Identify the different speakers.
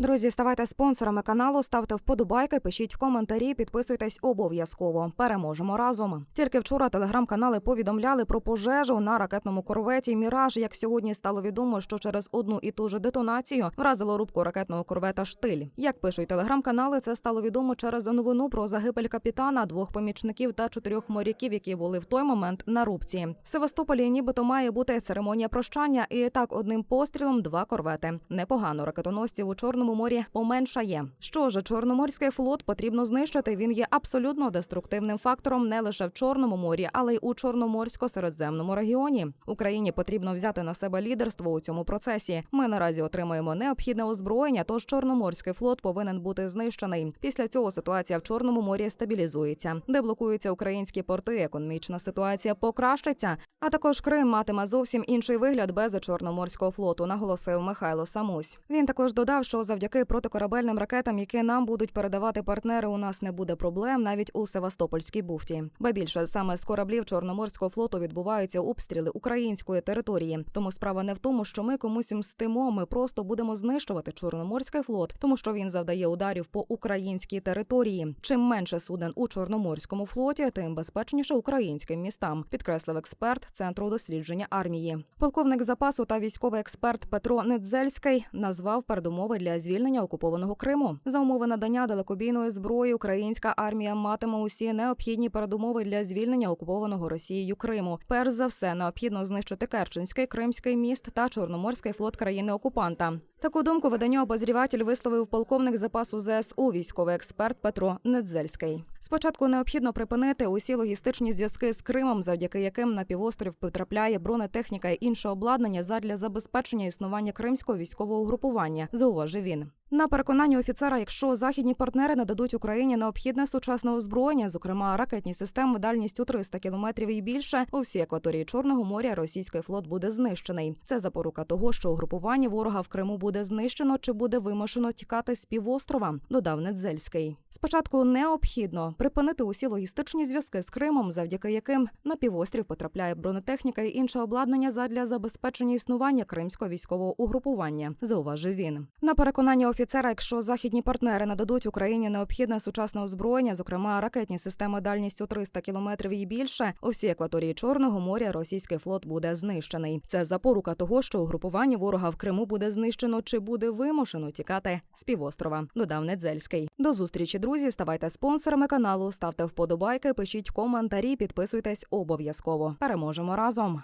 Speaker 1: Друзі, ставайте спонсорами каналу, ставте вподобайки, пишіть в коментарі, підписуйтесь обов'язково. Переможемо разом. Тільки вчора телеграм-канали повідомляли про пожежу на ракетному корветі Міраж. Як сьогодні стало відомо, що через одну і ту же детонацію вразило рубку ракетного корвета Штиль. Як пишуть телеграм-канали, це стало відомо через новину про загибель капітана, двох помічників та чотирьох моряків, які були в той момент на рубці. В Севастополі нібито має бути церемонія прощання, і так одним пострілом два корвети. Непогано ракетоносців у Чорному морі поменшає. Що ж, Чорноморський флот потрібно знищити. Він є абсолютно деструктивним фактором не лише в Чорному морі, але й у Чорноморсько-середземному регіоні. Україні потрібно взяти на себе лідерство у цьому процесі. Ми наразі отримуємо необхідне озброєння, тож Чорноморський флот повинен бути знищений. Після цього ситуація в Чорному морі стабілізується, де блокуються українські порти. Економічна ситуація покращиться. А також Крим матиме зовсім інший вигляд без Чорноморського флоту, наголосив Михайло Самусь. Він також додав, що завдяки протикорабельним ракетам, які нам будуть передавати партнери, у нас не буде проблем навіть у Севастопольській бухті. Ба більше саме з кораблів Чорноморського флоту відбуваються обстріли української території. Тому справа не в тому, що ми комусь мстимо. Ми просто будемо знищувати Чорноморський флот, тому що він завдає ударів по українській території. Чим менше суден у Чорноморському флоті, тим безпечніше українським містам, підкреслив експерт центру дослідження армії. Полковник запасу та військовий експерт Петро Недзельський назвав передумови для звільнення окупованого Криму. За умови надання далекобійної зброї українська армія матиме усі необхідні передумови для звільнення окупованого Росією Криму. Перш за все, необхідно знищити Керченський, Кримський міст та Чорноморський флот країни окупанта. Таку думку виданню обозріватель висловив полковник запасу ЗСУ, військовий експерт Петро Недзельський. Спочатку необхідно припинити усі логістичні зв'язки з Кримом, завдяки яким на півострів потрапляє бронетехніка і інше обладнання задля забезпечення існування кримського військового угрупування, зауважив він. На переконання офіцера, якщо західні партнери нададуть Україні необхідне сучасне озброєння, зокрема ракетні системи дальністю 300 кілометрів і більше, у всій акваторії Чорного моря російський флот буде знищений. Це запорука того, що угрупування ворога в Криму буде знищено чи буде вимушено тікати з півострова, додав Недзельський. Спочатку необхідно припинити усі логістичні зв'язки з Кримом, завдяки яким на півострів потрапляє бронетехніка і інше обладнання задля забезпечення існування кримського військового угрупування, зауважив він. На переконання офіцера, якщо західні партнери нададуть Україні необхідне сучасне озброєння, зокрема ракетні системи дальністю 300 кілометрів і більше, у всій акваторії Чорного моря російський флот буде знищений. Це запорука того, що угрупування ворога в Криму буде знищено чи буде вимушено тікати з півострова. Додав Недзельський. До зустрічі, друзі. Ставайте спонсорами каналу, ставте вподобайки, пишіть коментарі, підписуйтесь обов'язково. Переможемо разом.